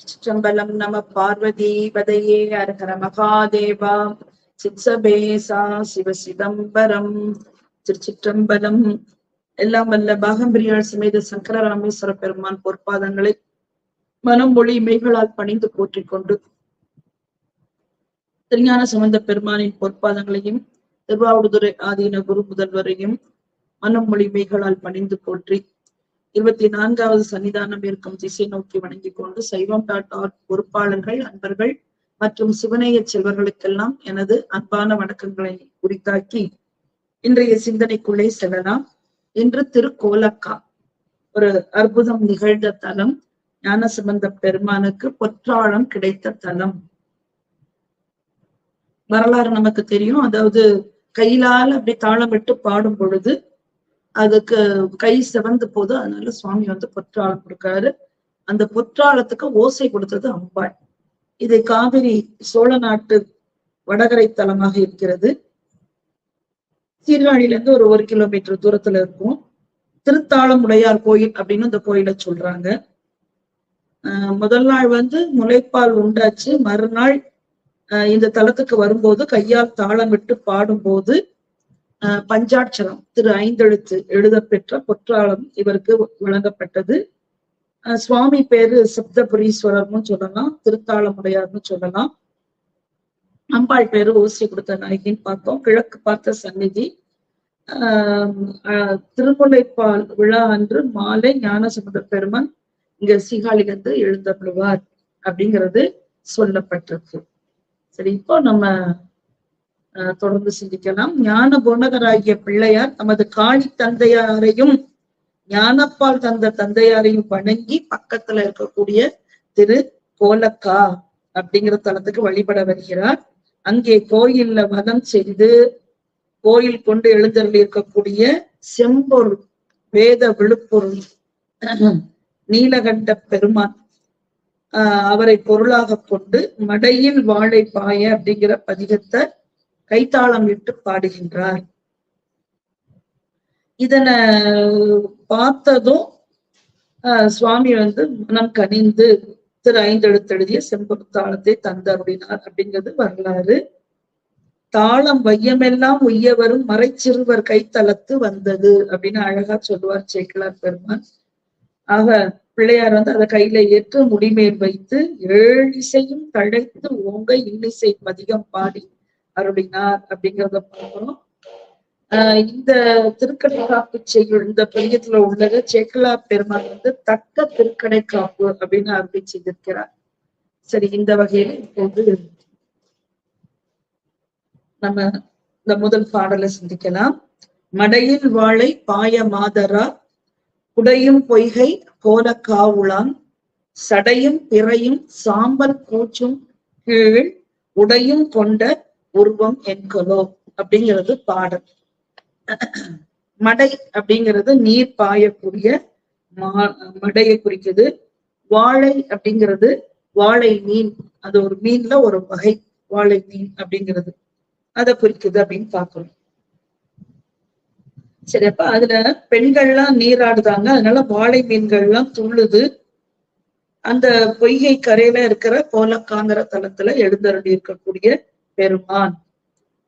சிற்றம்பலம் நம பார்வதி பதையே அரகர மகாதேவா சித்சபேசா சிவ சிதம்பரம். திருச்சிற்றம்பலம். எல்லாம் வல்ல பாகம்பிரியாள் சமேத சங்கரராமேஸ்வர பெருமான் பொற்பாதங்களை மனம் மொழி மெய்களால் பணிந்து போற்றிக் கொண்டு திருஞான சம்பந்த பெருமானின் பொற்பாதங்களையும் திருவாவடுதுறை ஆதீன குரு முதல்வரையும் மனம் மொழி மெய்களால் பணிந்து போற்றி இருபத்தி நான்காவது சன்னிதானம் இருக்கும் திசை நோக்கி வணங்கிக் கொண்டு சைவம் டாட் ஆர்க் பொறுப்பாளர்கள் அன்பர்கள் மற்றும் சிவநேய செல்வர்களுக்கெல்லாம் எனது அன்பான வணக்கங்களை உரித்தாக்கி இன்றைய சிந்தனைக்குள்ளே செல்லலாம். இன்று திருக்கோலக்கா. ஒரு அற்புதம் நிகழ்ந்த தலம் ஞானசம்பந்த பெருமானுக்கு பொற்றாழம் கிடைத்த தலம். வரலாறு நமக்கு தெரியும். அதாவது கையிலால் அப்படி தாளமிட்டு பாடும் பொழுது அதுக்கு கை சிவந்து போது அதனால சுவாமி வந்து பொற்றாளம் கொடுக்காரு அந்த பொற்றாளத்துக்கு ஓசை கொடுத்தது அம்பாள். இது காவிரி சோழ நாட்டு வடகரை தலமாக இருக்கிறது. சீர்காழியில இருந்து ஒரு ஒரு கிலோமீட்டர் தூரத்துல இருக்கும். திருத்தாளமுடையார் கோயில் அப்படின்னு இந்த கோயிலை சொல்றாங்க. ஆஹ் முதல் நாள் வந்து முளைப்பால் உண்டாச்சு. மறுநாள் இந்த தலத்துக்கு வரும்போது கையால் தாளம் விட்டு பாடும்போது போது பஞ்சாட்சரம் திரு ஐந்தெழுத்து எழுதப்பெற்ற பொற்றாளம் இவருக்கு வழங்கப்பட்டது. ஆஹ் சுவாமி பேரு சப்தபுரீஸ்வரர்னு சொல்லலாம் திருத்தாளமுடையார்னு சொல்லலாம். அம்பாள் பேரு ஓசி கொடுத்த நாயகின்னு பார்த்தோம். கிழக்கு பார்த்த சந்நிதி. ஆஹ் திருமுலைப்பால் விழா அன்று மாலை ஞானசமுதர் பெருமன் இங்க சீகாழிலிருந்து எழுந்தப்படுவார் அப்படிங்கிறது சொல்லப்பட்டிருக்கு. சரி இப்போ நம்ம தொடர்ந்து சிந்திக்கலாம். ஞான குணகராகிய பிள்ளையார் தமது காளி தந்தையாரையும் ஞானப்பால் தந்த தந்தையாரையும் வணங்கி பக்கத்துல இருக்கக்கூடிய திரு கோலக்கா அப்படிங்கிற தலத்துக்கு வழிபட வருகிறார். அங்கே கோயில்ல வதம் செய்து கோயில் கொண்டு எழுந்தருள் இருக்கக்கூடிய செம்பொருள் வேத விழுப்பொருள் நீலகண்ட பெருமான் ஆஹ் அவரை பொருளாக கொண்டு மடையில் வாழை பாய அப்படிங்கிற பதிகத்தை கைத்தாளம் இட்டு பாடுகின்றார். இதன பார்த்ததும் ஆஹ் சுவாமி வந்து மனம் கனிந்து திரு ஐந்தெழுத்தெழுதிய எழுதிய செம்பொருத்தாளத்தை தந்தருடினார் அப்படிங்கிறது வரலாறு. தாளம் வையமெல்லாம் உய்ய வரும் மறைச்சிறுவர் கைத்தளத்து வந்தது அப்படின்னு அழகா சொல்லுவார் சேக்கிலார் பெருமான். ஆக பிள்ளையார் வந்து அதை கையில ஏற்று முடிமேல் வைத்து ஏழிசையும் தழைத்து ஓங்க இன்னிசை பதிகம் பாடி அருளினார் அப்படிங்கிறத பார்க்கிறோம். ஆஹ் இந்த திருக்கடை காப்பு செய்யுள் இந்த பெரியத்துல உள்ளது சேக்கலா பெருமாள் வந்து தக்க திருக்கடை காப்பு அப்படின்னு அருளி செய்திருக்கிறார். சரி இந்த வகையில இப்போது நம்ம இந்த முதல் பாடலை சிந்திக்கலாம். மடையில் வாழை பாய மாதரா குடையும் பொய்கை கோல காவுளான் சடையும் பிறையும் சாம்பல் கூச்சும் கீழ் உடையும் கொண்ட உருவம் என்கொலோ அப்படிங்கிறது பாடல். மடை அப்படிங்கிறது நீர் பாயக்கூடிய மா மடையை குறிக்குது. வாழை அப்படிங்கிறது வாழை மீன். அது ஒரு மீன்ல ஒரு வகை வாழை மீன் அப்படிங்கிறது. அதை குறிக்குது அப்படின்னு பாக்குறோம் சரி அப்ப அதுல பெண்கள்லாம் நீராடுதாங்க. அதனால வாழை மீன்கள் எல்லாம் துள்ளுது. அந்த பொய்கை கரையில இருக்கிற கோலக்காங்கிற தளத்துல எழுந்தருளி இருக்கக்கூடிய பெருமான்.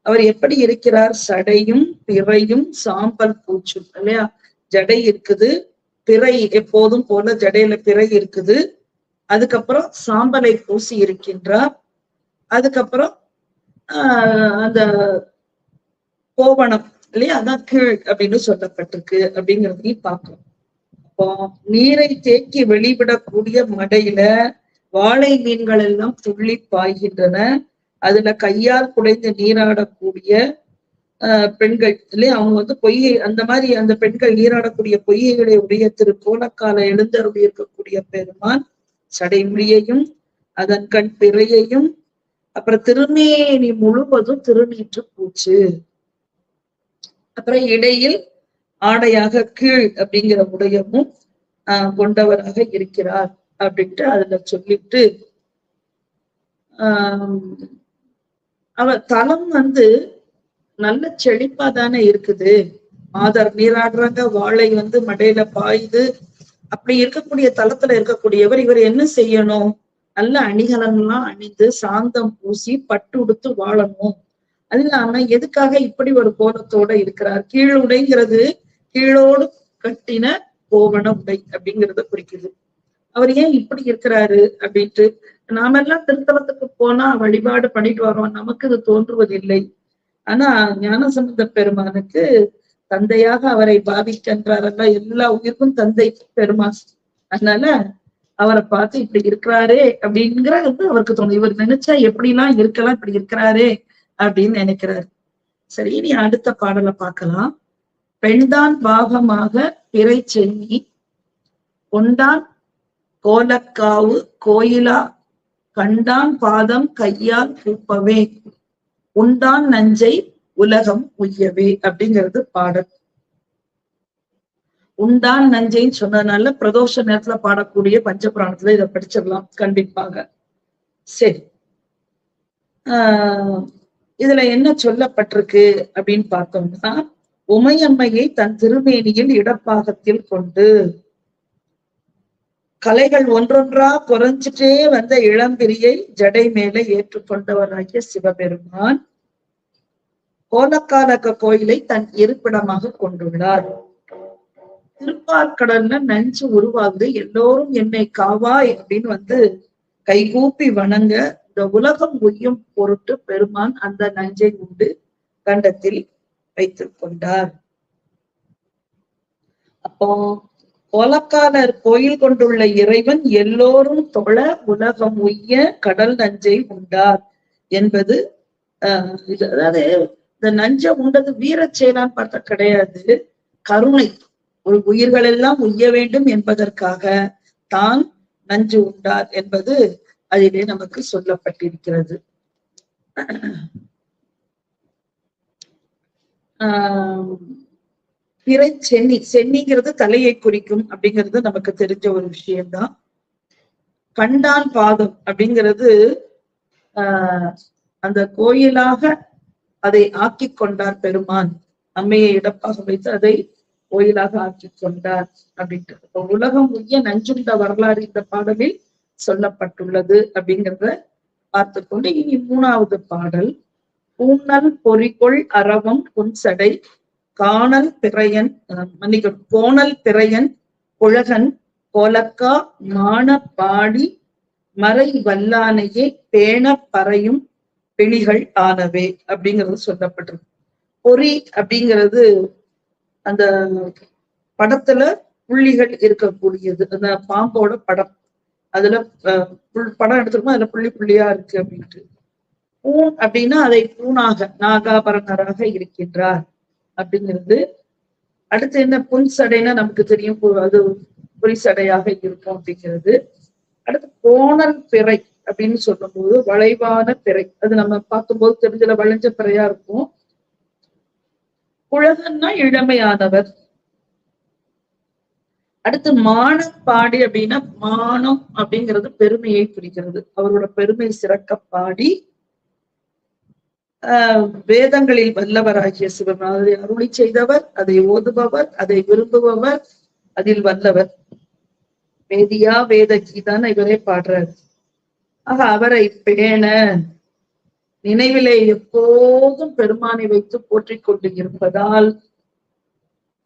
அவர் எப்படி இருக்கிறார்? சடையும் பிறையும் சாம்பல் பூச்சும். இல்லையா? ஜடை இருக்குது. பிறை எப்போதும் போல ஜடையில பிறை இருக்குது. அதுக்கப்புறம் சாம்பலை பூசி இருக்கின்றார். அதுக்கப்புறம் ஆஹ் அந்த கோவணம் இல்லையா? அதான் கீழ் அப்படின்னு சொல்லப்பட்டிருக்கு அப்படிங்கிறதையும் பார்க்கணும் அப்போ நீரை தேக்கி வெளிவிடக்கூடிய மடையில வாழை மீன்கள் எல்லாம் துள்ளி பாய்கின்றன. அதுல கையால் குடைந்து நீராடக்கூடிய ஆஹ் பெண்கள் இல்லையா? அவங்க வந்து பொய்யை அந்த மாதிரி அந்த பெண்கள் நீராடக்கூடிய பொய்யைகளை உடைய திரு கோலக்கால எழுந்தருளி இருக்கக்கூடிய பெருமான் சடைமுடியையும் அதன் கண் பிறையையும் அப்புறம் திருமேனி முழுவதும் திருநீற்று பூச்சு. அப்புறம் இடையில் ஆடையாக கீழ் அப்படிங்கிற உடையமும் ஆஹ் கொண்டவராக இருக்கிறார் அப்படின்ட்டு அதுல சொல்லிட்டு ஆஹ் அவ தலம் வந்து நல்ல செழிப்பா தானே இருக்குது. மாதர் நீராடுறாங்க வாழை வந்து மடையில பாயுது. அப்படி இருக்கக்கூடிய தளத்துல இருக்கக்கூடியவர் இவர் என்ன செய்யணும்? நல்ல அணிகலன்லாம் அணிந்து சாந்தம் பூசி பட்டு உடுத்து வாழணும். அது இல்லாம எதுக்காக இப்படி ஒரு கோலத்தோட இருக்கிறார்? கீழ் உடைங்கிறது கீழோடு கட்டின கோவண உடை அப்படிங்கறத குறிக்குது. அவர் ஏன் இப்படி இருக்கிறாரு அப்படின்ட்டு நாம எல்லாம் திருத்தலத்துக்கு போனா வழிபாடு பண்ணிட்டு வரோம். நமக்கு இது தோன்றுவதில்லை. ஆனா ஞானசம்பந்த பெருமானுக்கு தந்தையாக அவரை பாவிக்கின்றாரல்ல எல்லா உயிருக்கும் தந்தை பெருமான். அதனால அவரை பார்த்து இப்படி இருக்கிறாரே அப்படிங்கிறது அவருக்கு தோணும். இவர் நினைச்சா எப்படிலாம் இருக்கலாம் இப்படி இருக்கிறாரே அப்படின்னு நினைக்கிறாரு. சரி இனி அடுத்த பாடலை பார்க்கலாம். பெண்தான் பாகமாக பிறை சென்னி கொண்டான் கோலக்காவு கோயிலா கண்டான் பாதம் கையால் கூப்பவே உண்டான் நஞ்சை உலகம் உய்யவே அப்படிங்கிறது பாடல். உண்டான் நஞ்சைன்னு சொன்னதுனால பிரதோஷ நேரத்துல பாடக்கூடிய பஞ்சபுராணத்துல இதை படிச்சிடலாம் கண்டிப்பாக. சரி. ஆஹ் இதுல என்ன சொல்லப்பட்டிருக்கு அப்படின்னு பார்த்தோம்னா உமையம்மையை தன் திருமேனியில் இடப்பாகத்தில் கொண்டு கலைகள் ஒன்றொன்றா குறைஞ்சிட்டே வந்த இளம்பிரியை ஜடை மேலே ஏற்றுக்கொண்டவராகிய சிவபெருமான் கோலக்காலக்க கோயிலை தன் இருப்பிடமாக கொண்டுள்ளார். திருப்பார்கடல்ல நஞ்சு உருவாகுது. எல்லோரும் என்னை காவாய் அப்படின்னு வந்து கைகூப்பி வணங்க இந்த உலகம் உய்யும் பொருட்டு பெருமான் அந்த நஞ்சை உண்டு கண்டத்தில் வைத்துக் கொண்டார். அப்போ கோலக்காலர் கோயில் கொண்டுள்ள இறைவன் எல்லோரும் தொழ உலகம் உய்ய கடல் நஞ்சை உண்டார் என்பது ஆஹ் இது அதாவது இந்த நஞ்சை உண்டது வீரச் பார்த்தா கிடையாது. கருணை ஒரு உயிர்கள் எல்லாம் உய்ய வேண்டும் என்பதற்காக தான் நஞ்சு உண்டார் என்பது அதிலே நமக்கு சொல்லப்பட்டிருக்கிறது. ஆஹ் பிறை சென்னி சென்னிங்கிறது தலையை குறிக்கும் அப்படிங்கிறது நமக்கு தெரிஞ்ச ஒரு விஷயம்தான். கண்டான் பாதம் அப்படிங்கிறது ஆஹ் அந்த கோயிலாக அதை ஆக்கி கொண்டார் பெருமான். அம்மையை இடப்பாக வைத்து அதை கோயிலாக ஆக்கி கொண்டார் அப்படின்றது உலகம் உய்ய நஞ்சுண்ட வரலாறு இந்த பாடலில் சொல்லப்பட்டுள்ளது அப்படிங்கிறத பார்த்துக்கொண்டு இனி மூணாவது பாடல். பூண்ணல் பொறிகொள் அரவம் புன்சடை காணல் பிறையன் மன்னிக்கணும். கோணல் பிறையன் குழகன் கோலக்கா மான பாடி மறை வல்லானையே பேண பறையும் பிணிகள் ஆனவே அப்படிங்கிறது சொல்லப்பட்டிருக்கு. பொறி அப்படிங்கிறது அந்த படத்துல புள்ளிகள் இருக்கக்கூடியது. அந்த பாம்போட படம். அதுல படம் எடுத்திருக்கோம். அதுல புள்ளி புள்ளியா இருக்கு அப்படின்ட்டு. பூன் அப்படின்னா அதை பூணாக நாகாபரணராக இருக்கின்றார். அப்படிங்கிறது அடுத்து என்ன புன் சடைன்னா நமக்கு தெரியும் அது புரி சடையாக இருக்கும் அப்படிங்கிறது. அடுத்து கோணல் பிறை அப்படின்னு சொல்லும்போது வளைவான பிறை. அது நம்ம பார்க்கும்போது தெரிஞ்சல வளைஞ்ச பிறையா இருக்கும். குழகன்னா இளமையானவர். அடுத்து மானப்பாடி அப்படின்னா மானம் அப்படிங்கிறது பெருமையை குறிக்கிறது. அவரோட பெருமை சிறக்க பாடி வேதங்களில் வல்லவராகிய சிவன் அதை அருளி செய்தவர் அதை ஓதுபவர் அதை விரும்புபவர் அதில் வல்லவர். வேதியா வேத கீதான்னு இவரே பாடுறார். ஆக அவரை பேண நினைவிலே எப்போதும் பெருமானை வைத்து போற்றிக் கொண்டு இருப்பதால்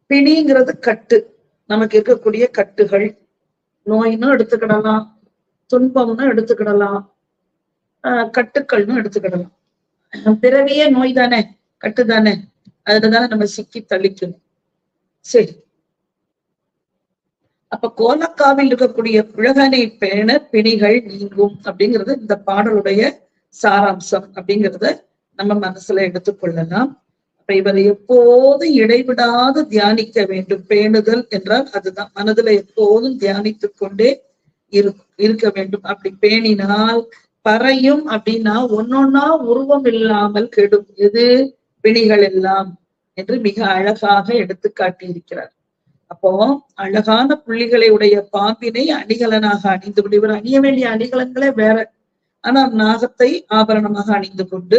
பிணிங்கிறது கட்டு. நமக்கு இருக்கக்கூடிய கட்டுகள். நோயின்னு எடுத்துக்கிடலாம் துன்பம்னு எடுத்துக்கிடலாம் ஆஹ் கட்டுக்கள்னு எடுத்துக்கிடலாம். பிறவியே நோய் தானே கட்டு தானே? அதுலதானே நம்ம சிக்கி தள்ளிக்கணும். சரி. அப்ப கோலக்காவில் இருக்கக்கூடிய புழகனை பேண பிணிகள் நீங்கும் அப்படிங்கிறது இந்த பாடலுடைய சாராம்சம் அப்படிங்கிறத நம்ம மனசுல எடுத்துக்கொள்ளலாம் அப்ப இவரை எப்போதும் இடைவிடாது தியானிக்க வேண்டும்? பேணுதல் என்றால் அதுதான். மனதுல எப்போதும் தியானித்துக் கொண்டே இரு இருக்க வேண்டும். அப்படி பேணினால் பறையும் அப்படின்னா ஒன்னொன்னா உருவம் இல்லாமல் கெடும். எது? பிணிகள் எல்லாம் என்று மிக அழகாக எடுத்து காட்டியிருக்கிறார். அப்போ அழகான புள்ளிகளை உடைய பாம்பினை அணிகலனாக அணிந்து கொண்டு இவர் அணிய வேண்டிய அணிகலன்களே வேற. ஆனா நாகத்தை ஆபரணமாக அணிந்து கொண்டு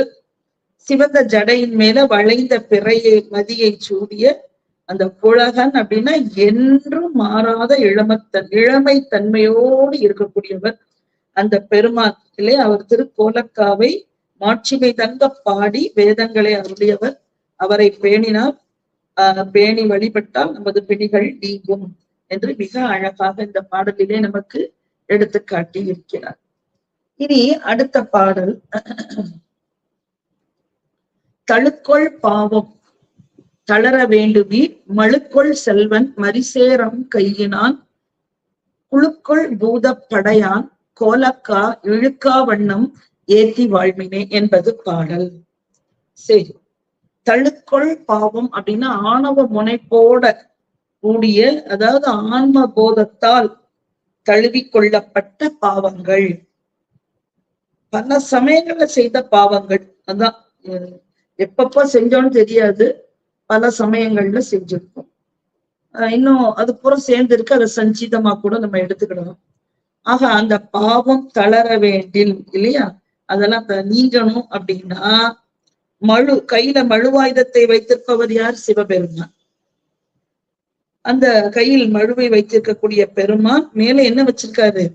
சிவந்த ஜடையின் மேல வளைந்த பிறையை மதியை சூடிய அந்த புலகன் அப்படின்னா என்றும் மாறாத இளமத்தன் இளமை தன்மையோடு இருக்கக்கூடியவர். அந்த பெருமாத்திலே அவர் திருக்கோலக்காவை மாட்சிமை தங்க பாடி வேதங்களை அருளியவர். அவரை பேணினால் ஆஹ் பேணி வழிபட்டால் நமது பிணிகள் நீங்கும் என்று மிக அழகாக இந்த பாடலிலே நமக்கு எடுத்து காட்டி இருக்கிறார் இனி அடுத்த பாடல். தழுக்கொள் பாவம். தளர வேண்டுமே மழுக்கொள் செல்வன் மரிசேரம் கையினான் குழுக்கொள் பூத படையான் கோலக்கா இழுக்கா வண்ணம் ஏத்தி வாழ்மினே என்பது பாடல். சரி. தழுக்கொள் பாவம் அப்படின்னா ஆணவ முனைப்போட கூடிய அதாவது ஆன்ம போதத்தால் தழுவி கொள்ளப்பட்ட பாவங்கள். பல சமயங்கள்ல செய்த பாவங்கள். அதான் எப்பப்ப செஞ்சோன்னு தெரியாது. பல சமயங்கள்ல செஞ்சிருக்கோம். இன்னும் அது பூரா சேர்ந்து இருக்கு அதை சஞ்சிதமா கூட நம்ம எடுத்துக்கிடணும் ஆக அந்த பாவம் தளர வேண்டில் இல்லையா? அதெல்லாம் நீங்கணும் அப்படின்னா மழு கையில மழுவாயுதத்தை வைத்திருப்பவர் யார்? சிவபெருமான். அந்த கையில் மழுவை வைத்திருக்கக்கூடிய பெருமான் மேல என்ன வச்சிருக்காரு?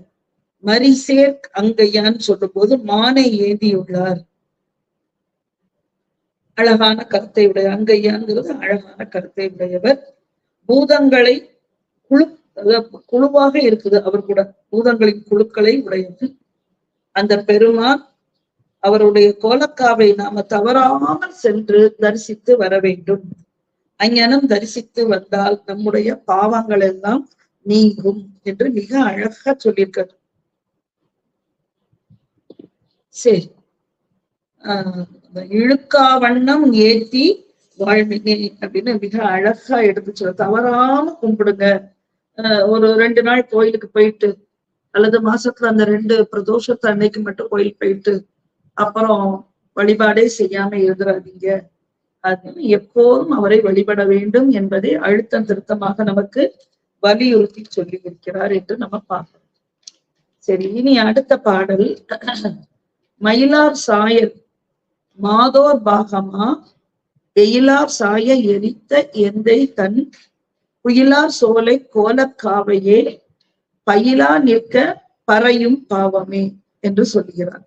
மரிசேர் அங்கையான்னு சொல்லும் போது மானை ஏந்தியுள்ளார். அழகான கருத்தை உடைய அங்கையாங்கிறது அழகான கருத்தை உடையவர். பூதங்களை குழு குழுவாக இருக்குது. அவர் கூட பூதங்களின் குழுக்களை உடையது. அந்த பெருமான் அவருடைய கோலக்காவை நாம தவறாமல் சென்று தரிசித்து வர வேண்டும். அஞ்ஞனம் தரிசித்து வந்தால் நம்முடைய பாவங்கள் எல்லாம் நீங்கும் என்று மிக அழகா சொல்லியிருக்காரு. சரி. ஆஹ் இழுக்கா வண்ணம் ஏத்தி வாழ்வினே அப்படின்னு மிக அழகா எடுத்து சொல்ல தவறாம கும்பிடுங்க. ஒரு ரெண்டு நாள் கோயிலுக்கு போயிட்டு அல்லது மாசத்துல அந்த ரெண்டு பிரதோஷத்தை அன்னைக்கு மட்டும் கோயில் போயிட்டு அப்புறம் வழிபாடே செய்யாம எழுதுறாதீங்க அது எப்போதும் அவரை வழிபட வேண்டும் என்பதை அழுத்தம் திருத்தமாக நமக்கு வலியுறுத்தி சொல்லி இருக்கிறார் என்று நம்ம பார்க்கிறோம் சரி இனி அடுத்த பாடல். மயிலார் சாயல் மாதோர் பாகமா வெயிலார் சாய எரித்த எந்தை தன் குயிலார் சோலை கோலக்காவையே பயிலா நிற்க பறையும் பாவமே என்று சொல்கிறார்.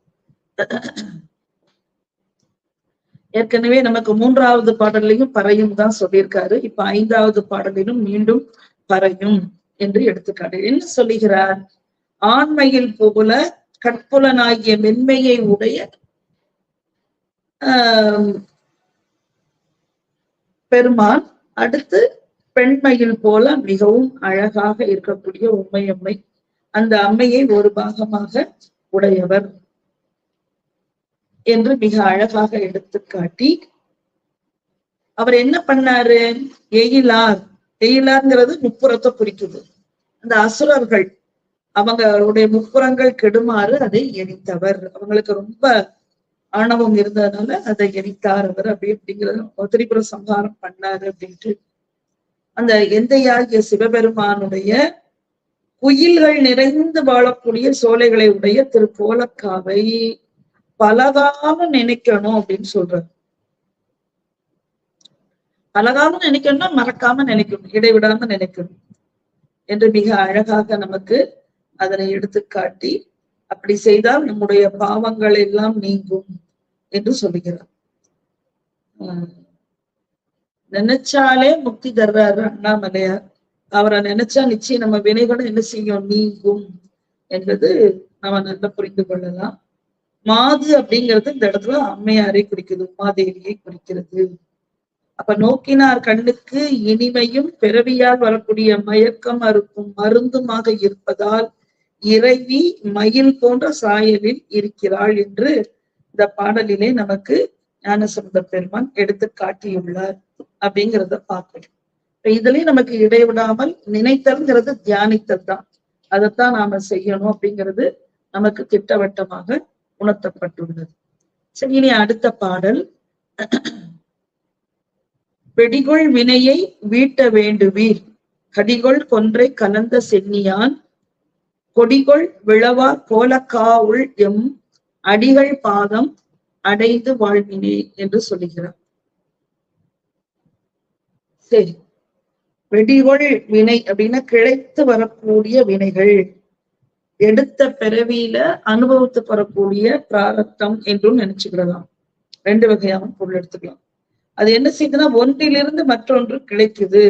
ஏற்கனவே நமக்கு மூன்றாவது பாடலையும் பறையும் தான் சொல்லியிருக்காரு. இப்ப ஐந்தாவது பாடலிலும் மீண்டும் பறையும் என்று எடுத்துக்காட்டு. என்ன சொல்லுகிறார்? ஆண்மையில் போல கட்புலனாகிய மென்மையை உடைய ஆஹ் பெருமான் அடுத்து பெண்மையில் போல மிகவும் அழகாக இருக்கக்கூடிய உண்மையம்மை அந்த அம்மையை ஒரு பாகமாக உடையவர் என்று மிக அழகாக எடுத்து காட்டி அவர் என்ன பண்ணாரு? எயிலார் எயிலார்ங்கிறது முப்புறத்தை குறிக்குது. அந்த அசுரர்கள் அவங்களுடைய முப்புறங்கள் கெடுமாறு அதை எரித்தவர். அவங்களுக்கு ரொம்ப ஆணவம் இருந்ததுனால அதை எரித்தார் அவர். அப்படி அப்படிங்கிறது திரிபுர சம்ஹாரம் பண்ணாரு அப்படின்ட்டு அந்த எந்தையாகிய சிவபெருமானுடைய குயில்கள் நிறைந்து வாழக்கூடிய சோலைகளை உடைய திரு கோலக்காவை பலகாலம் நினைக்கணும் அப்படின்னு சொல்றாரு. பலகாலம் நினைக்கணும்னா மறக்காம நினைக்கணும் இடைவிடாம நினைக்கணும் என்று மிக அழகாக நமக்கு அதனை எடுத்துக்காட்டி அப்படி செய்தால் நம்முடைய பாவங்கள் எல்லாம் நீங்கும் என்று சொல்லுகிறார். நினைச்சாலே முக்தி தர்றாரு அண்ணாமலையார் அவரை நினைச்சா நிச்சயம் நம்ம வினைகளும் என்ன செய்யும்? நீங்கும் என்பது நம்ம நல்லா புரிந்து கொள்ளலாம். மாது அப்படிங்கிறது இந்த இடத்துல அம்மையாரை குறிக்குது உமாதேவியை குறிக்கிறது. அப்ப நோக்கினார் கண்ணுக்கு இனிமையும் பிறவியால் வரக்கூடிய மயக்கம் அறுக்கும் மருந்துமாக இருப்பதால் இறைவி மயில் போன்ற சாயலில் இருக்கிறாள் என்று இந்த பாடலிலே நமக்கு ஞானசம்பந்த பெருமான் எடுத்து காட்டியுள்ளார். அப்படிங்கிறத பார்க்கணும். இப்ப இதுலயும் நமக்கு இடைவிடாமல் நினைத்தல்ங்கிறது தியானித்தல் தான் அதைத்தான் நாம செய்யணும் அப்படிங்கிறது நமக்கு திட்டவட்டமாக உணர்த்தப்பட்டுள்ளது. சரி இனி அடுத்த பாடல். வெடிகொள் வினையை வீட்ட வேண்டுவீர். கடிகொள் கொன்றை கலந்த சென்னியான். கொடிகொள் விழவா கோலக்காவுள் எம் அடிகள் பாதம் அடைந்து வாழ்வினே என்று சொல்லுகிறார். சரி. வெடிகொள் வினை அப்படின்னா கிளைத்து வரக்கூடிய வினைகள். எடுத்த பிறவியில அனுபவத்து பெறக்கூடிய பிராரத்தம் என்றும் நினைச்சுக்கிடலாம். ரெண்டு வகையான பொருள் எடுத்துக்கலாம். அது என்ன செய்யுதுன்னா ஒன்றிலிருந்து மற்றொன்று கிடைக்குது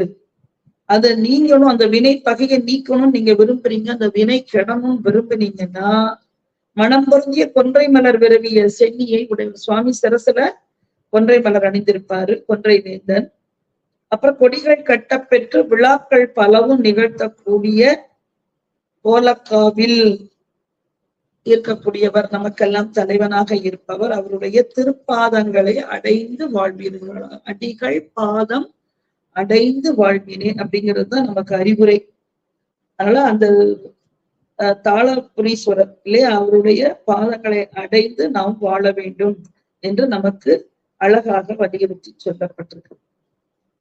அதை நீங்களும் அந்த வினை பகையை நீக்கணும் நீங்க விரும்புறீங்க அந்த வினை கிடணும் விரும்புனீங்கன்னா மனம் பொருந்திய கொன்றை மலர் விரவிய சென்னியை உடைய சுவாமி சரசுல கொன்றை மலர் அணிந்திருப்பாரு கொன்றை வேந்தன். அப்புறம் கொடிகள் கட்டப்பெற்று விழாக்கள் பலவும் நிகழ்த்தக்கூடிய கோலக்காவில் இருக்கக்கூடியவர் நமக்கெல்லாம் தலைவனாக இருப்பவர். அவருடைய திருப்பாதங்களை அடைந்து வாழ்வீர்கள் அடிகள் பாதம் அடைந்து வாழ்வினேன் அப்படிங்கிறது தான் நமக்கு அறிவுரை. அதனால அந்த தாளபுரீஸ்வரர் இல்லையா அவருடைய பாதங்களை அடைந்து நாம் வாழ வேண்டும் என்று நமக்கு அழகாக வலியுறுத்தி சொல்லப்பட்டிருக்கு.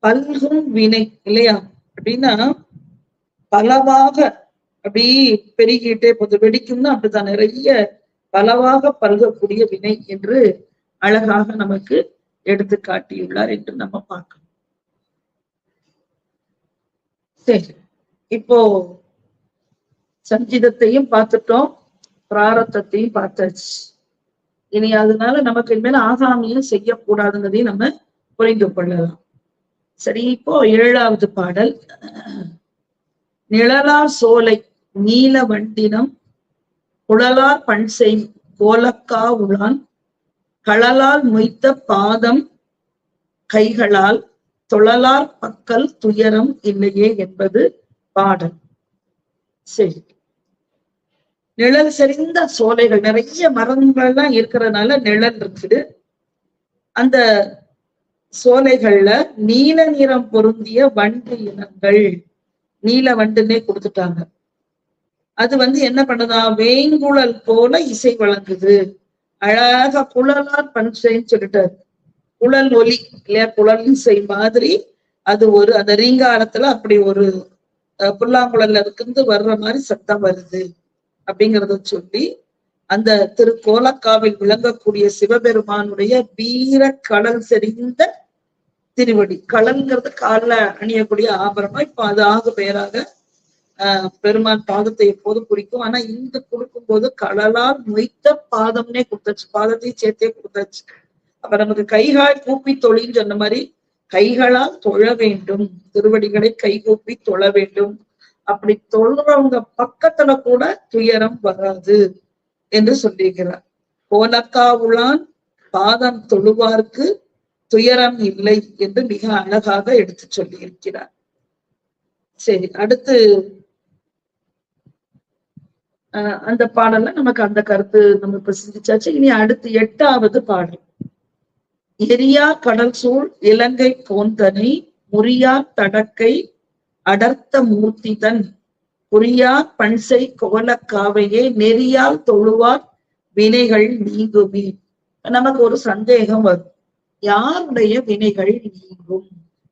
பல்கும் வினை இல்லையா? அப்படின்னா பலவாக அப்படி பெருகிட்டே போது வெடிக்கும்னா அப்படித்தான். நிறைய பலவாக பல்கக்கூடிய வினை என்று அழகாக நமக்கு எடுத்து காட்டியுள்ளார் என்று நம்ம பார்க்கணும். சரி. இப்போ சஞ்சிதத்தையும் பார்த்துட்டோம். பிராரத்தத்தையும் பார்த்தாச்சு. இனி அதனால நமக்கு இனிமேல் ஆகாமியும் செய்யக்கூடாதுங்கிறதையும் நம்ம புரிந்து கொள்ளலாம். சரி இப்போ ஏழாவது பாடல். நிழலார் சோலை நீல வண்டினம் குழலார் பண்சை கோலக்கா உளான் களலால் மொய்த்த பாதம் கைகளால் தொழலார் பக்கல் துயரம் இல்லையே என்பது பாடல். சரி. நிழல் செறிந்த சோலைகள் நிறைய மரங்கள்லாம் இருக்கிறதுனால நிழல் இருக்குது. அந்த சோலைகள்ல நீல நிறம் பொருந்திய வண்டு இனங்கள். நீல வண்டுன்னே கொடுத்துட்டாங்க. அது வந்து என்ன பண்ணுதா வேங்குழல் போல இசை வழங்குது. அழகா குழலார் பஞ்சைன்னு சொல்லிட்டாரு. குழல் ஒலி இல்லையா? குழல் இசை மாதிரி அது ஒரு அந்த ரீங்காரத்துல அப்படி ஒரு புல்லாங்குழல்ல இருந்து வர்ற மாதிரி சத்தம் வருது. அப்படிங்கிறத சொல்லி அந்த திரு கோலக்காவில் விளங்கக்கூடிய சிவபெருமானுடைய வீர கடல் செறிந்த திருவடி. கடல்ங்கிறது காலில் அணியக்கூடிய ஆபரணம் இப்ப அது ஆக பெயராக ஆஹ் பெருமான் பாதத்தை எப்போதும் குறிக்கும். ஆனா இங்கு கொடுக்கும் போது கடலால் மொய்த்த பாதம்னே கொடுத்தாச்சு. பாதத்தையும் சேர்த்தே கொடுத்தாச்சு. அப்ப நமக்கு கைகால் கூப்பி தொழின்னு சொன்ன மாதிரி கைகளால் தொழ வேண்டும். திருவடிகளை கை கூப்பி தொழ வேண்டும். அப்படி தொழுறவங்க பக்கத்துல கூட துயரம் வராது. என்று சொல்லுகிறார். கோலக்கா உளான் பாதம் தொழுவார்க்கு துயரம் இல்லை என்று மிக அழகாக எடுத்து சொல்லி இருக்கிறார் சரி அடுத்து அந்த பாடல்ல நமக்கு அந்த கருத்து நம்ம இப்ப சிந்திச்சாச்சு இனி அடுத்து எட்டாவது பாடல். எரியா கடல் சூழ் இலங்கை போந்தனை முறியா தடக்கை அடர்த்த மூர்த்தி புரியார் பண்சை கோலக்காவையே நெறியால் தொழுவார் வினைகள் நீங்குமே. நமக்கு ஒரு சந்தேகம் வரும். யாருடைய வினைகள் நீங்கும்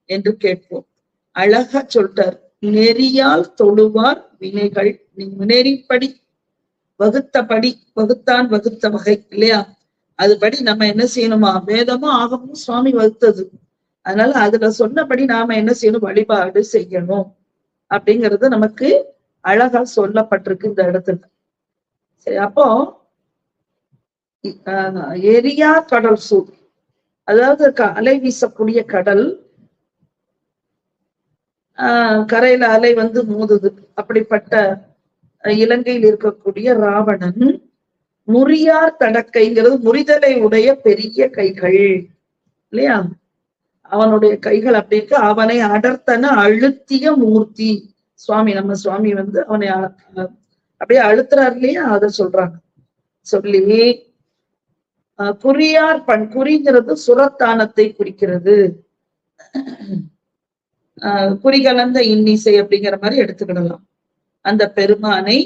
என்று கேட்போம். அழகா சொல்றார் நெறியால் தொழுவார் வினைகள் நெறிப்படி வகுத்தபடி வகுத்தான் வகுத்த வகை இல்லையா? அதுபடி நம்ம என்ன செய்யணுமா? வேதமும் ஆகமும் சுவாமி வகுத்தது. அதனால அதுல சொன்னபடி நாம என்ன செய்யணும்? வழிபாடு செய்யணும். அப்படிங்கிறது நமக்கு அழகா சொல்லப்பட்டிருக்கு இந்த இடத்துல. சரி அப்போ எரியா கடல் சூழ் அதாவது அலை வீசக்கூடிய கடல் ஆஹ் கரையில அலை வந்து மோதுது. அப்படிப்பட்ட இலங்கையில் இருக்கக்கூடிய ராவணன் முறியார் தடக்கைங்கிறது முறிதலை உடைய பெரிய கைகள் இல்லையா? அவனுடைய கைகள் அப்படி இருக்கு. அவனை அடர்த்தன அழுத்திய மூர்த்தி. சுவாமி நம்ம சுவாமி வந்து அவனை அப்படியே அழுத்துறாரு இல்லையா? அத சொல்றாங்க. சொல்லி குறியார் பண் குறிங்கிறது சுரத்தானத்தை குறிக்கிறது. குறிகலந்த இன்னிசை அப்படிங்கிற மாதிரி எடுத்துக்கிடலாம். அந்த பெருமானை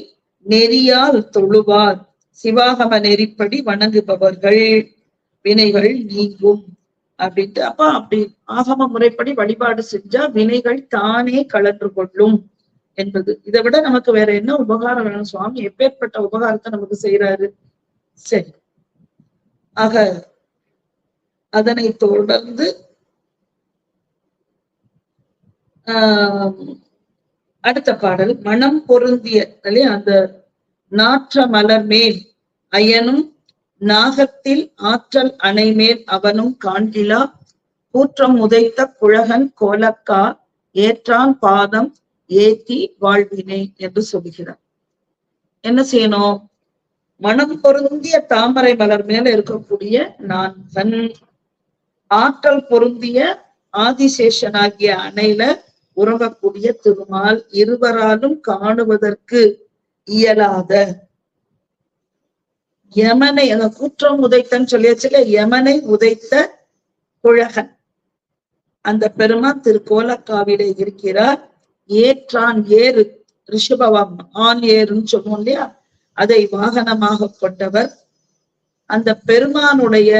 நெறியால் தொழுவார். சிவாகம நெறிப்படி வணங்குபவர்கள் வினைகள் நீங்கும் அப்படின்ட்டு. அப்ப அப்படி ஆகம முறைப்படி வழிபாடு செஞ்சா வினைகள் தானே கலன்று கொள்ளும். என்பது. இதை விட நமக்கு வேற என்ன உபகாரம் வேணும்? சுவாமி எப்பேற்பட்ட உபகாரத்தை நமக்கு செய்யறாரு சரி. ஆக அதனை தொடர்ந்து ஆஹ் அடுத்த பாடல். மனம் பொருந்திய அந்த நாற்ற மலர் மேல் அயனும் நாகத்தில் ஆற்றல் அணைமேல் அவனும் காண்கிலா கூற்றம் உதைத்த குழகன் கோலக்கா ஏற்றான் பாதம் ஏத்தி வாழ்வினை என்று சொல்லுகிறார். என்ன செய்யணும்? மனம் பொருந்திய தாமரை மலர் மேல இருக்கக்கூடிய நான் தன் ஆற்றல் பொருந்திய ஆதிசேஷனாகிய அணையில உறங்கக்கூடிய திருமால் இருவராலும் காணுவதற்கு இயலாத யமனை அந்த குற்றம் உதைத்தன்னு சொல்லியாச்சுல யமனை உதைத்த குழகன். அந்த பெருமான் திரு கோலக்காவில இருக்கிறார். ஏற்றான் ஏறு. ரிஷபவம் ஆண் ஏறுன்னு சொல்லுவோம் இல்லையா? அதை வாகனமாக கொண்டவர் அந்த பெருமானுடைய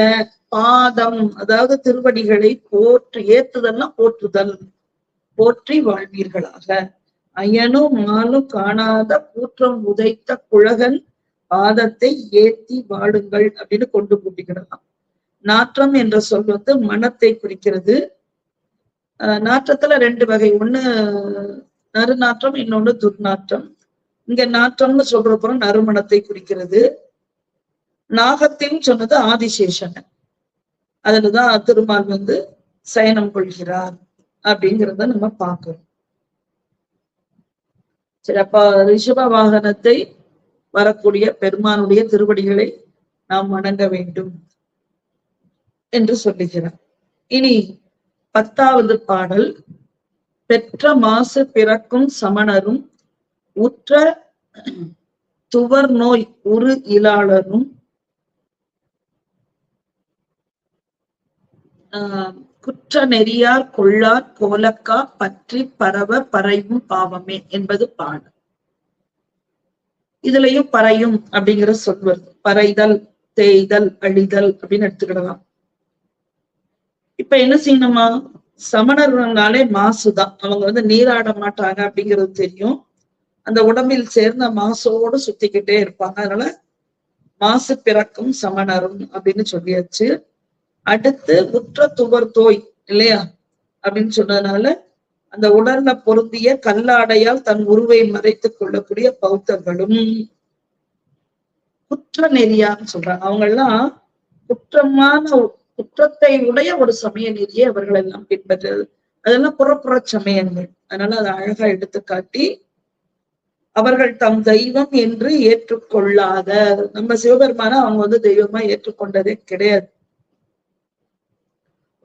பாதம் அதாவது திருவடிகளை போற்று ஏற்றுதல்னா போற்றுதல். போற்றி வாழ்வீர்களாக. அயனும் மாலும் காணாத கூற்றம் உதைத்த குழகன் பாதத்தை ஏத்தி வாடுங்கள் அப்படின்னு கொண்டு கூட்டிக்கிடலாம் நாற்றம் என்ற சொல் வந்து மனத்தை குறிக்கிறது. நாற்றத்துல ரெண்டு வகை. ஒண்ணு நறுநாற்றம் இன்னொன்னு துர்நாற்றம். இங்க நாற்றம்னு சொல்றப்புறம் நறுமணத்தை குறிக்கிறது. நாகத்தின் சொன்னது ஆதிசேஷன் அதுலதான் திருமால் வந்து சயனம் கொள்கிறார் அப்படிங்கிறத நம்ம பார்க்கிறோம் சரி அப்ப ரிஷப வாகனத்தை வரக்கூடிய பெருமானுடைய திருவடிகளை நாம் வணங்க வேண்டும் என்று சொல்லுகிறார். இனி பத்தாவது பாடல் பெற்ற மாசு பிறக்கும் சமணரும் உற்ற துவர் நோய் உரு இலாளரும். ஆஹ் குற்ற நெறியார் கொள்ளார் கோலக்கா பற்றி பரவ பறையும் பாவமே என்பது பாடல். இதுலயும் பறையும் அப்படிங்கிற சொல் வருது. பறைதல் தேய்தல் அழிதல் அப்படின்னு எடுத்துக்கிடலாம். இப்ப என்ன செய்யணுமா? சமணர்களாலே மாசுதான். அவங்க வந்து நீராட மாட்டாங்க அப்படிங்கிறது தெரியும். அந்த உடம்பில் சேர்ந்த மாசோடு சுத்திக்கிட்டே இருப்பாங்க. அதனால மாசு பிறக்கும் சமணரும் அப்படின்னு சொல்லியாச்சு. அடுத்து உற்ற துவர் தோய் இல்லையா? அப்படின்னு சொன்னதுனால அந்த உடல்ல பொருந்திய கல்லாடையால் தன் உருவை மறைத்துக் கொள்ளக்கூடிய பௌத்தர்களும் குற்ற நெறியான்னு சொல்றாங்க. அவங்க எல்லாம் குற்றமான குற்றத்தை உடைய ஒரு சமய நெறியை அவர்கள் எல்லாம் பின்பற்றது. அதெல்லாம் புறப்புற சமயங்கள். அதனால அதை அழகா எடுத்துக்காட்டி அவர்கள் தம் தெய்வம் என்று ஏற்றுக்கொள்ளாத நம்ம சிவபெருமான அவங்க வந்து தெய்வமா ஏற்றுக்கொண்டதே கிடையாது.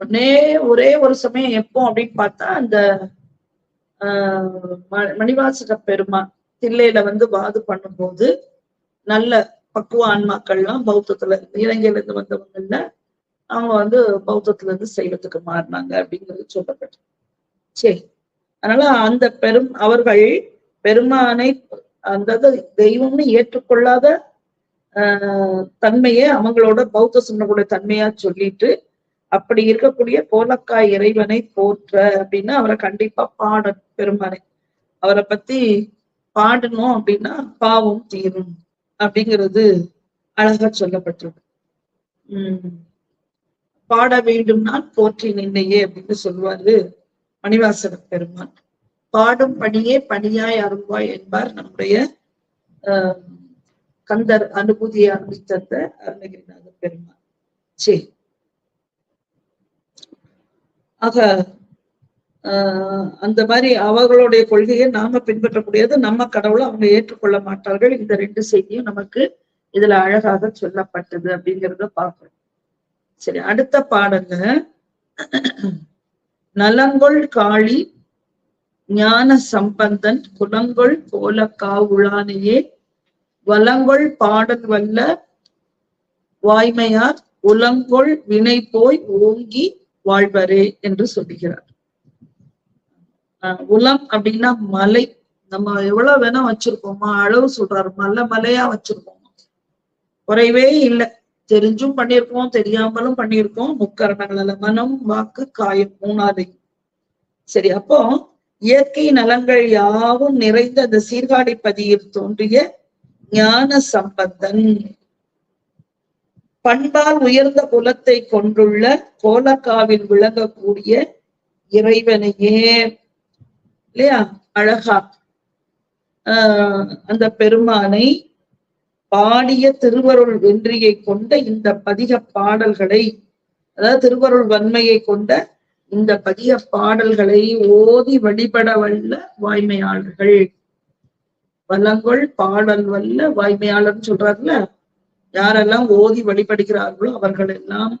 ஒன்னே ஒரே ஒரு சமயம் எப்போ அப்படின்னு பார்த்தா அந்த ஆஹ் மணிவாசக பெருமான் தில்லையில வந்து வாது பண்ணும்போது நல்ல பக்குவ ஆன்மாக்கள்லாம் பௌத்தத்துல இருந்து இலங்கையில இருந்து வந்தவங்கல்ல அவங்க வந்து பௌத்தத்துல இருந்து சைவத்துக்கு மாறினாங்க அப்படிங்கிறது சொல்லப்பட்டு சரி. அதனால அந்த பெரும் அவர்கள் பெருமானை அந்த தெய்வம்னு ஏற்றுக்கொள்ளாத ஆஹ் தன்மையை அவங்களோட பௌத்த சொன்னக்கூடிய தன்மையா சொல்லிட்டு அப்படி இருக்கக்கூடிய கோலக்காய் இறைவனை போற்ற அப்படின்னா அவரை கண்டிப்பா பாட பெருமானை. அவரை பத்தி பாடணும் அப்படின்னா பாவம் தீரும் அப்படிங்கிறது அழகா சொல்லப்பட்டிருக்கு. உம் பாட வேண்டும் நான் போற்றி நின்னையே அப்படின்னு சொல்லுவாரு மணிவாசக பெருமான். பாடும் பணியே பணியாய் அருள்வாய் என்பார் நம்முடைய ஆஹ் கந்தர் அனுபூதியை அனுபவித்த அருணகிரிநாத பெருமான். சரி ஆக ஆஹ் அந்த மாதிரி அவர்களுடைய கொள்கையை நாம பின்பற்ற முடியாது. நம்ம கடவுளை அவங்க ஏற்றுக்கொள்ள மாட்டார்கள். இந்த ரெண்டு செய்தியும் நமக்கு இதுல அழகாக சொல்லப்பட்டது அப்படிங்கிறத பார்க்கணும். சரி அடுத்த பாடல்ல நலங்கொள் காளி ஞான சம்பந்தன் குலங்கொள் கோலக்கா உளானையே வலங்கொள் பாடல் வல்ல வாய்மையார் உலங்கொள் வினை போய் ஓங்கி வாழ்வரே என்று சொல்லுகிறார். உலம் அப்படின்னா மலை. நம்ம எவ்வளவு வேணா வச்சிருக்கோமா அளவு சொல்றாரு. மலை மலையா வச்சிருக்கோமா குறைவே இல்லை. தெரிஞ்சும் பண்ணியிருக்கோம் தெரியாமலும் பண்ணியிருக்கோம். முக்கரணங்களால மனம் வாக்கு காயம் மூணாதை சரி அப்போ இயற்கை நலங்கள் யாவும் நிறைந்த அந்த சீர்காழி பதியில் தோன்றிய ஞான சம்பந்தன். பண்பால் உயர்ந்த குலத்தை கொண்டுள்ள கோலக்காவில் விளங்கக்கூடிய இறைவனையே. இல்லையா? அழகா. ஆஹ் அந்த பெருமானை பாடிய திருவருள் வென்றியை கொண்ட இந்த பதிக பாடல்களை அதாவது திருவருள் வன்மையை கொண்ட இந்த பதிக பாடல்களை ஓதி வழிபட வல்ல வாய்மையாளர்கள். வல்லங்கொள் பாடல் வல்ல வாய்மையாளர்னு சொல்றாருல யாரெல்லாம் ஓதி வழிபடுகிறார்களோ அவர்கள் எல்லாம்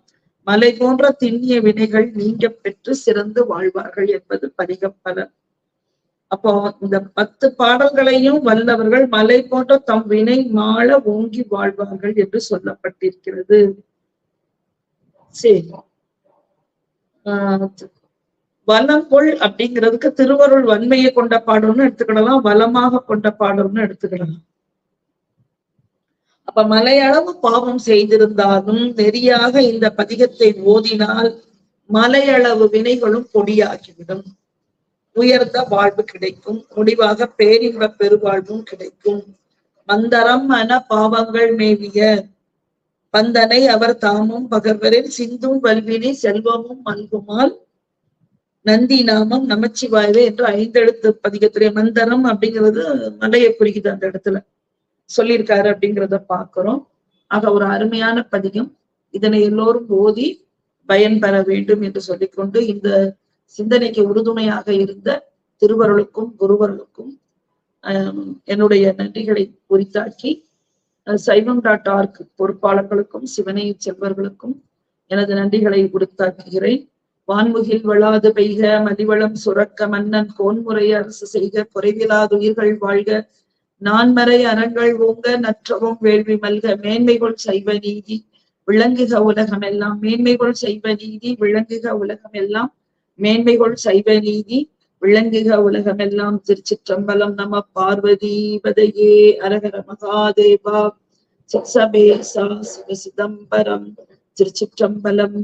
மலை போன்ற திண்ணிய வினைகள் நீங்க பெற்று சிறந்து வாழ்வார்கள் என்பது பதிகப்பலன் அப்போ இந்த பத்து பாடல்களையும் வல்லவர்கள் மலை போன்ற தம் வினை மாள ஓங்கி வாழ்வார்கள் என்று சொல்லப்பட்டிருக்கிறது. சரி. ஆஹ் அப்படிங்கிறதுக்கு திருவருள் வன்மையை கொண்ட பாடல்னு எடுத்துக்கிடலாம் வளமாக கொண்ட பாடல்னு எடுத்துக்கிடலாம். அப்ப மலையளவு பாவம் செய்திருந்தாலும் நெறியாக இந்த பதிகத்தை ஓதினால் மலையளவு வினைகளும் பொடியாகிவிடும். உயர்ந்த வாழ்வு கிடைக்கும். முடிவாக பேரின்ப பெருவாழ்வும் கிடைக்கும். மந்தரம் மன பாவங்கள் மேவிய பந்தனை அவர் தாமும் பகர்வரில் சிந்தும் வல்வினை செல்வமும் மல்குமால் நந்தி நாமம் நமச்சிவாயவே என்று ஐந்தெழுத்து பதிகத்துடைய மந்தரம் அப்படிங்கிறது மலையை குறிக்குது அந்த இடத்துல. சொல்லியிருக்காரு அப்படிங்கிறத பாக்குறோம் ஆக ஒரு அருமையான பதிகம். இதனை எல்லோரும் ஓதி பயன் பெற வேண்டும் என்று சொல்லிக்கொண்டு இந்த சிந்தனைக்கு உறுதுணையாக இருந்த திருவருளுக்கும் குருவருளுக்கும் ஆஹ் என்னுடைய நன்றிகளை உரித்தாக்கி சைவம் டாட் ஆர்க் பொறுப்பாளர்களுக்கும் சிவனை செல்வர்களுக்கும் எனது நன்றிகளை உரித்தாக்குகிறேன். வான்முகில் வளாது பெய்க மதிவளம் சுரக்க மன்னன் கோன்முறை அரசு செய்க குறைவிலாதுயிர்கள் வாழ்க. நான்மறை அறங்கள் ஓங்க நற்றவும் வேள்வி மல்க மேன்மைகள் சைவ நீதி. விளங்குக உலகம் எல்லாம் மேன்மைகள் சைவ நீதி விளங்குக உலகம் எல்லாம் மேன்மைகள் சைவ நீதி விளங்குக உலகமெல்லாம் திருச்சிற்றம்பலம் நம பார்வதி பதையே அரகர மகாதேவா. சிசபேசா சிவ சிதம்பரம் திருச்சிற்றம்பலம்